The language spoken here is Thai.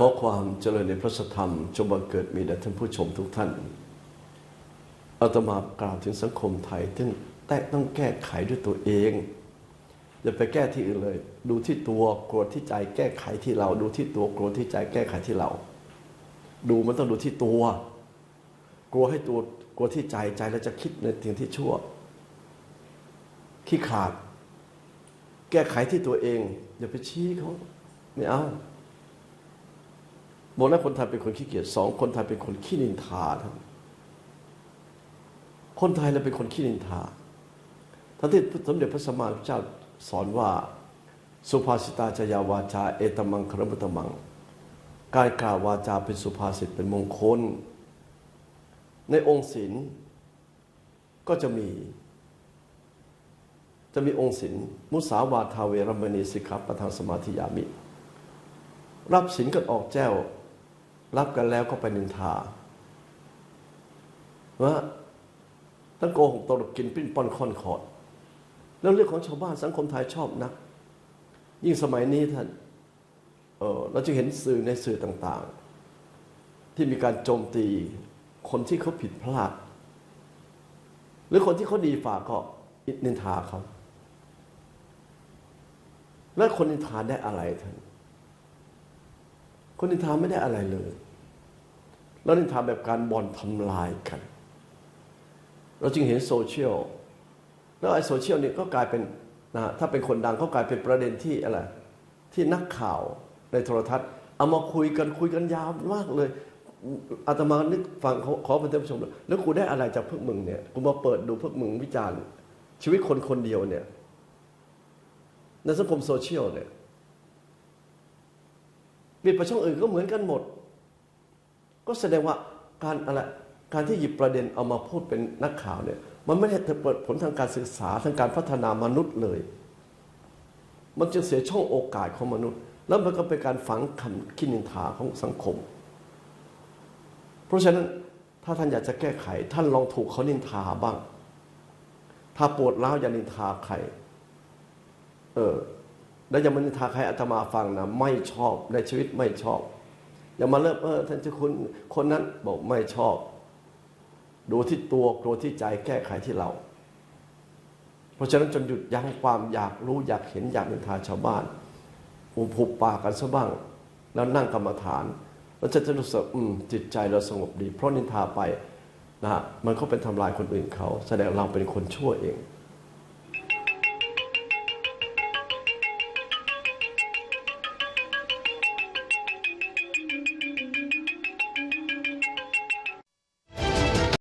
ขอความเจริญในพระธรรมจงบังเกิดมีแด่ท่านผู้ชมทุกท่านอาตมากล่าวถึงสังคมไทยซึ่งแต่ต้องแก้ไขด้วยตัวเอง อย่าไปแก้ที่อื่นเลย ดูที่ตัวกลัวที่ใจแก้ไขที่เรา ดูที่ตัวกลัวที่ใจแก้ไขที่เรา ดูมันต้องดูที่ตัว กลัวให้ตัวกลัวที่ใจใจแล้วจะคิดในสิ่งที่ชั่วขี้ขาด แก้ไขที่ตัวเอง อย่าไปชี้เขาไม่เอา บอกแล้วคนไทยเป็นคนขี้เกียจสองคนไทยเป็นคนขี้นินทาทั้งคนไทยเราเป็นคนขี้นินทาท่านที่สมเด็จพระสัมมาสัมพุทธเจ้าสอนว่า สุภาษิตาจยาวาจา เอตมังครมุตมัง การกล่าววาจาเป็นสุภาษิตเป็นมงคล ในองค์ศีลก็จะมี จะมีองค์ศีลมุสาวาทาเวรมณีสิกขาปทางสมาธิยามิ รับศีลกันออกแจ้ว รับกันแล้วก็ไปนินทาว่าทั้งโกหกตลกกินปิ้นป้อนค่อนขอด แล้วเรื่องของชาวบ้านสังคมไทยชอบนัก ยิ่งสมัยนี้ท่านเออเราจะเห็นสื่อในสื่อต่างๆ ที่มีการโจมตีคนที่เขาผิดพลาด หรือคนที่เขาดีฝ่าก็นินทาเขา แล้วคนนินทาได้อะไรท่าน คนนินทาไม่ได้อะไรเลย แล้วนินทาแบบการบอลทำลายกัน เราจึงเห็นโซเชียล แล้วไอ้โซเชียลนี่ก็กลายเป็นนะถ้าเป็นคนดังก็กลายเป็นประเด็นที่อะไรที่นักข่าวในโทรทัศน์ เอามาคุยกันคุยกันยาวมากเลยอาตมานึกฟังเขาขอเป็นท่านผู้ชม แล้วกูได้อะไรจากพวกมึงเนี่ยกูมาเปิดดูพวกมึงวิจารณ์ ชีวิตคนคนเดียวเนี่ยในสังคมโซเชียลเนี่ย ปิดประช่องอื่นก็เหมือนกันหมด ก็แสดงว่าการอะไรการที่หยิบประเด็นเอามาพูดเป็นนักข่าวเนี่ยมันไม่ได้เปิดผลทางการศึกษาทางการพัฒนามนุษย์เลย มันจะเสียช่องโอกาสของมนุษย์ แล้วมันก็เป็นการฝังคำคิดนินทาของสังคม เพราะฉะนั้นถ้าท่านอยากจะแก้ไข ท่านลองถูกเขานินทาบ้าง ถ้าปวดร้าวอย่านินทาใคร เออ แล้วอย่ามานินทาใครอาตมาฟังนะไม่ชอบในชีวิตไม่ชอบ อย่ามาเลิกเออท่านเจ้าคุณคนนั้นบอกไม่ชอบ ดูที่ตัวกลัวที่ใจแก้ไขที่เรา เพราะฉะนั้นจนหยุดยั้งความอยากรู้อยากเห็นอยากนินทาชาวบ้านอุบหุบปากกันซะบ้าง แล้วนั่งกรรมฐาน แล้วจะจะรู้สึกอืมจิตใจเราสงบดี เพราะนินทาไปนะฮะมันก็เป็นทำลายคนอื่นเขา แสดงเราเป็นคนชั่วเอง